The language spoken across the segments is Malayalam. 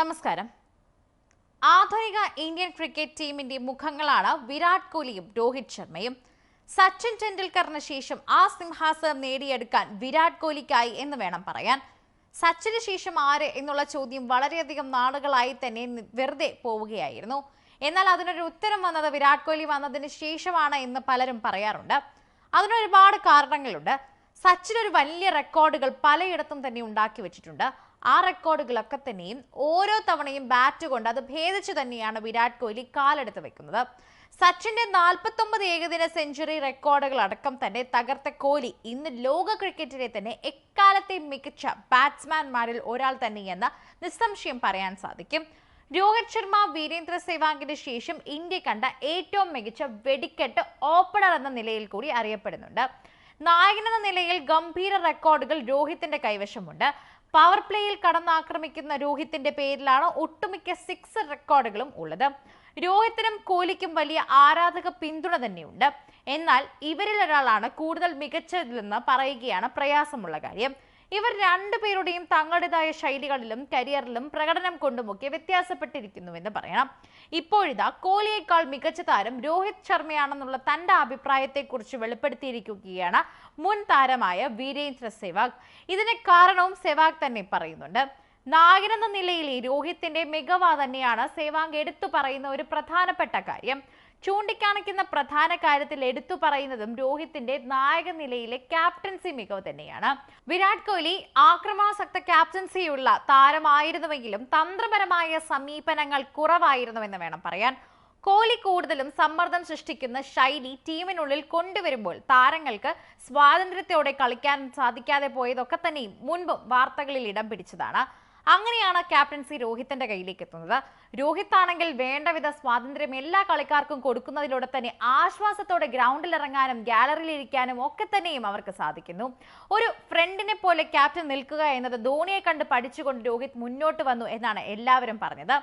നമസ്കാരം. ആധുനിക ഇന്ത്യൻ ക്രിക്കറ്റ് ടീമിന്റെ മുഖങ്ങളാണ് വിരാട് കോഹ്ലിയും രോഹിത് ശർമ്മയും. സച്ചിൻ ടെണ്ടുൽക്കറിന് ശേഷം ആ സിംഹാസനം നേടിയെടുക്കാൻ വിരാട് കോഹ്ലിക്കായി എന്ന് വേണം പറയാൻ. സച്ചിന് ശേഷം ആര് എന്നുള്ള ചോദ്യം വളരെയധികം നാളുകളായി തന്നെ വെറുതെ പോവുകയായിരുന്നു. എന്നാൽ അതിനൊരു ഉത്തരം വന്നത് വിരാട് കോഹ്ലി വന്നതിന് ശേഷമാണ് എന്ന് പലരും പറയാറുണ്ട്. അതിനൊരുപാട് കാരണങ്ങളുണ്ട്. സച്ചിൻ ഒരു വലിയ റെക്കോർഡുകൾ പലയിടത്തും തന്നെ ഉണ്ടാക്കി വെച്ചിട്ടുണ്ട്. ആ റെക്കോർഡുകളൊക്കെ തന്നെയും ഓരോ തവണയും ബാറ്റ് കൊണ്ട് അത് ഭേദിച്ചു തന്നെയാണ് വിരാട് കോഹ്ലി കാലെടുത്ത് വെക്കുന്നത്. സച്ചിന്റെ നാൽപ്പത്തൊമ്പത് ഏകദിന സെഞ്ചുറി റെക്കോർഡുകൾ അടക്കം തന്നെ തകർത്ത കോഹ്ലി ഇന്ന് ലോക ക്രിക്കറ്റിലെ തന്നെ എക്കാലത്തെ മികച്ച ബാറ്റ്സ്മാൻമാരിൽ ഒരാൾ തന്നെയെന്ന് നിസ്സംശയം പറയാൻ സാധിക്കും. രോഹിത് ശർമ്മ വീരേന്ദ്ര സേവാങ്കിന് ശേഷം ഇന്ത്യ കണ്ട ഏറ്റവും മികച്ച വെടിക്കെട്ട് ഓപ്പണർ എന്ന നിലയിൽ കൂടി അറിയപ്പെടുന്നുണ്ട്. നായകനെന്ന നിലയിൽ ഗംഭീര റെക്കോർഡുകൾ രോഹിത്തിന്റെ കൈവശമുണ്ട്. പവർ പ്ലേയിൽ കടന്നാക്രമിക്കുന്ന രോഹിത്തിന്റെ പേരിലാണ് ഒട്ടുമിക്ക സിക്സ് റെക്കോർഡുകളും ഉള്ളത്. രോഹിത്തിനും കോഹ്ലിക്കും വലിയ ആരാധക പിന്തുണ തന്നെയുണ്ട്. എന്നാൽ ഇവരിൽ ഒരാളാണ് കൂടുതൽ മികച്ചതെന്ന് പറയുകയാണ് പ്രയാസമുള്ള കാര്യം. ഇവർ രണ്ടുപേരുടെയും തങ്ങളുടേതായ ശൈലികളിലും കരിയറിലും പ്രകടനം കൊണ്ടുമൊക്കെ വ്യത്യാസപ്പെട്ടിരിക്കുന്നുവെന്ന് പറയണം. ഇപ്പോഴിതാ കോഹ്ലിയേക്കാൾ മികച്ച താരം രോഹിത് ശർമ്മയാണെന്നുള്ള തന്റെ അഭിപ്രായത്തെക്കുറിച്ച് വെളിപ്പെടുത്തിയിരിക്കുകയാണ് മുൻ താരമായ വീരേന്ദ്ര സെവാഗ്. ഇതിന് കാരണവും സെവാഗ് തന്നെ പറയുന്നുണ്ട്. നായകനെന്ന നിലയിൽ രോഹിത്തിന്റെ മികവ തന്നെയാണ് സേവാങ് എടുത്തു പറയുന്ന ഒരു പ്രധാനപ്പെട്ട കാര്യം. ചൂണ്ടിക്കാണിക്കുന്ന പ്രധാന കാര്യത്തിൽ എടുത്തു പറയുന്നതും രോഹിത്തിന്റെ നായക നിലയിലെ ക്യാപ്റ്റൻസി മികവ് തന്നെയാണ്. വിരാട് കോഹ്ലി ആക്രമണാസക്ത ക്യാപ്റ്റൻസിയുള്ള താരമായിരുന്നുവെങ്കിലും തന്ത്രപരമായ സമീപനങ്ങൾ കുറവായിരുന്നുവെന്ന് വേണം പറയാൻ. കോഹ്ലി കൂടുതലും സമ്മർദ്ദം സൃഷ്ടിക്കുന്ന ശൈലി ടീമിനുള്ളിൽ കൊണ്ടുവരുമ്പോൾ താരങ്ങൾക്ക് സ്വാതന്ത്ര്യത്തോടെ കളിക്കാൻ സാധിക്കാതെ പോയതൊക്കെ തന്നെയും മുൻപും വാർത്തകളിൽ ഇടം പിടിച്ചതാണ്. അങ്ങനെയാണ് ക്യാപ്റ്റൻസി രോഹിത്തിന്റെ കയ്യിലേക്ക് എത്തുന്നത് രോഹിത് ആണെങ്കിൽ വേണ്ടവിധ സ്വാതന്ത്ര്യം എല്ലാ കളിക്കാർക്കും കൊടുക്കുന്നതിലൂടെ തന്നെ ആശ്വാസത്തോടെ ഗ്രൗണ്ടിൽ ഇറങ്ങാനും ഗാലറിയിൽ ഇരിക്കാനും ഒക്കെ തന്നെയും അവർക്ക് സാധിക്കുന്നു. ഒരു ഫ്രണ്ടിനെ പോലെ ക്യാപ്റ്റൻ നിൽക്കുക എന്നത് ധോണിയെ കണ്ട് പഠിച്ചുകൊണ്ട് രോഹിത് മുന്നോട്ട് വന്നു എന്നാണ് എല്ലാവരും പറഞ്ഞത്.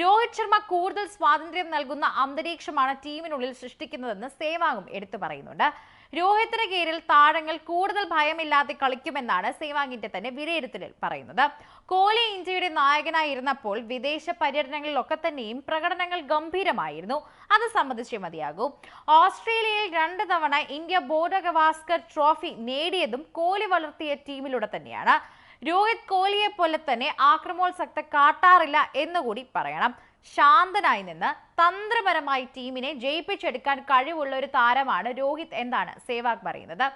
രോഹിത് ശർമ്മ കൂടുതൽ സ്വാതന്ത്ര്യം നൽകുന്ന അന്തരീക്ഷമാണ് ടീമിനുള്ളിൽ സൃഷ്ടിക്കുന്നതെന്ന് സേവാങ്ങും എടുത്തു പറയുന്നുണ്ട്. രോഹിത്തിന് കീഴിൽ താരങ്ങൾ കൂടുതൽ ഭയമില്ലാതെ കളിക്കുമെന്നാണ് സേവാഗിന്റെ തന്നെ വിലയിരുത്തലിൽ പറയുന്നത്. കോഹ്ലി ഇന്ത്യയുടെ നായകനായിരുന്നപ്പോൾ വിദേശ പര്യടനങ്ങളിലൊക്കെ തന്നെയും പ്രകടനങ്ങൾ ഗംഭീരമായിരുന്നു. അത് സംബന്ധിച്ചേ മതിയാകൂ. ഓസ്ട്രേലിയയിൽ രണ്ട് തവണ ഇന്ത്യ ബോർഡഗവാസ്കർ ട്രോഫി നേടിയതും കോഹ്ലി വളർത്തിയ ടീമിലൂടെ തന്നെയാണ്. രോഹിത് കോഹ്ലിയെ പോലെ തന്നെ ആക്രമോത്സക്ത കാട്ടാറില്ല എന്നുകൂടി പറയണം. ശാന്തനായി നിന്ന് തന്ത്രപരമായി ടീമിനെ ജയിപ്പിച്ചെടുക്കാൻ കഴിവുള്ള ഒരു താരമാണ് രോഹിത് എന്നാണ് സേവാഗ് പറയുന്നത്.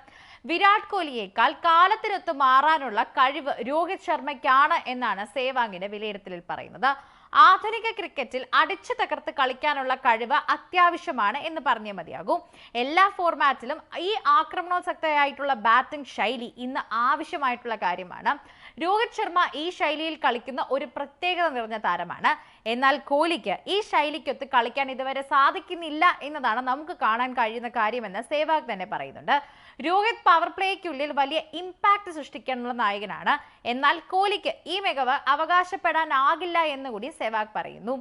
വിരാട് കോഹ്ലിയേക്കാൾ കാലത്തിനൊത്ത് മാറാനുള്ള കഴിവ് രോഹിത് ശർമ്മയ്ക്കാണ് എന്നാണ് സേവാങ്ങിന്റെ വിലയിരുത്തലിൽ പറയുന്നത്. ആധുനിക ക്രിക്കറ്റിൽ അടിച്ചു തകർത്ത് കളിക്കാനുള്ള കഴിവ് അത്യാവശ്യമാണ് എന്ന് പറഞ്ഞേ മതിയാകും. എല്ലാ ഫോർമാറ്റിലും ഈ ആക്രമണോസക്തയായിട്ടുള്ള ബാറ്റിംഗ് ശൈലി ഇന്ന് ആവശ്യമായിട്ടുള്ള കാര്യമാണ്. രോഹിത് ശർമ്മ ഈ ശൈലിയിൽ കളിക്കുന്ന ഒരു പ്രത്യേകത നിറഞ്ഞ താരമാണ്. എന്നാൽ കോഹ്ലിക്ക് ഈ ശൈലിക്കൊത്ത് കളിക്കാൻ ഇതുവരെ സാധിക്കുന്നില്ല എന്നതാണ് നമുക്ക് കാണാൻ കഴിയുന്ന കാര്യമെന്ന് സേവാഗ് തന്നെ പറയുന്നുണ്ട്. രോഹിത് പവർ പ്ലേക്കുള്ളിൽ വലിയ ഇമ്പാക്ട് സൃഷ്ടിക്കാനുള്ള നായകനാണ്. എന്നാൽ കോഹ്ലിക്ക് ഈ മികവ് അവകാശപ്പെടാനാകില്ല എന്നുകൂടി സേവാഗ് പറയുന്നു.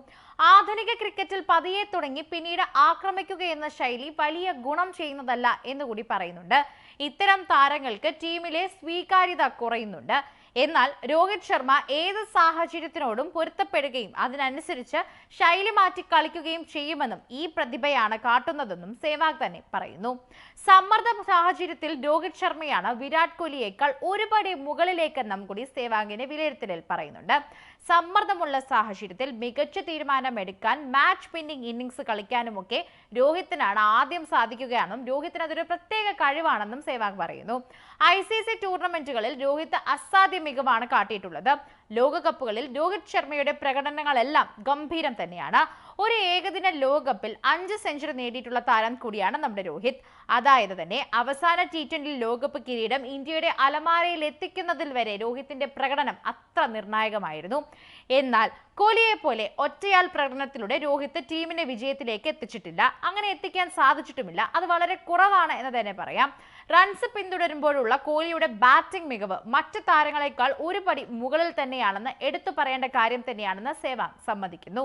ആധുനിക ക്രിക്കറ്റിൽ പതിയെ തുടങ്ങി പിന്നീട് ആക്രമിക്കുക എന്ന ശൈലി വലിയ ഗുണം ചെയ്യുന്നതല്ല എന്നുകൂടി പറയുന്നുണ്ട്. ഇത്തരം താരങ്ങൾക്ക് ടീമിലെ സ്വീകാര്യത കുറയുന്നുണ്ട്. എന്നാൽ രോഹിത് ശർമ്മ ഏത് സാഹചര്യത്തിനോടും പൊരുത്തപ്പെടുകയും അതിനനുസരിച്ച് ശൈലി മാറ്റി കളിക്കുകയും ചെയ്യുമെന്നും ഈ പ്രതിഭയാണ് കാട്ടുന്നതെന്നും സേവാഗ് തന്നെ പറയുന്നു. സമ്മർദ്ദ സാഹചര്യത്തിൽ രോഹിത് ശർമ്മയാണ് വിരാട് കോഹ്ലിയേക്കാൾ ഒരുപടി മുകളിലേക്കെന്നും കൂടി സേവാഗിന്റെ വിലയിരുത്തലിൽ പറയുന്നുണ്ട്. സമ്മർദ്ദമുള്ള സാഹചര്യത്തിൽ മികച്ച തീരുമാനമെടുക്കാൻ മാച്ച് വിന്നിംഗ് ഇന്നിംഗ്സ് കളിക്കാനുമൊക്കെ രോഹിത്തിനാണ് ആദ്യം സാധിക്കുകയാണെന്നും രോഹിത്തിന് അതൊരു പ്രത്യേക കഴിവാണെന്നും സേവാഗ് പറയുന്നു. ഐ സി സി ടൂർണമെന്റുകളിൽ രോഹിത് അസാധ്യ മികവാണ് കാട്ടിയിട്ടുള്ളത്. ലോകകപ്പുകളിൽ രോഹിത് ശർമ്മയുടെ പ്രകടനങ്ങളെല്ലാം ഗംഭീരം തന്നെയാണ്. ഒരു ഏകദിന ലോകകപ്പിൽ അഞ്ച് സെഞ്ചുറി നേടിയിട്ടുള്ള താരം കൂടിയാണ് നമ്മുടെ രോഹിത്. അതായത് തന്നെ അവസാന ടി ട്വന്റി ലോകകപ്പ് കിരീടം ഇന്ത്യയുടെ അലമാരയിൽ എത്തിക്കുന്നതിൽ വരെ രോഹിത്തിന്റെ പ്രകടനം അത്ര നിർണായകമായിരുന്നു. എന്നാൽ കോഹ്ലിയെ പോലെ ഒറ്റയാൾ പ്രകടനത്തിലൂടെ രോഹിത് ടീമിന്റെ വിജയത്തിലേക്ക് എത്തിച്ചിട്ടില്ല. അങ്ങനെ എത്തിക്കാൻ സാധിച്ചിട്ടുമില്ല. അത് വളരെ കുറവാണ് എന്ന് തന്നെ പറയാം. റൺസ് പിന്തുടരുമ്പോഴുള്ള കോഹ്ലിയുടെ ബാറ്റിംഗ് മികവ് മറ്റ് താരങ്ങളെക്കാൾ ഒരു പടി മുകളിൽ തന്നെയാണെന്ന് എടുത്തു പറയേണ്ട കാര്യം തന്നെയാണെന്ന് സേവാങ് സമ്മതിക്കുന്നു.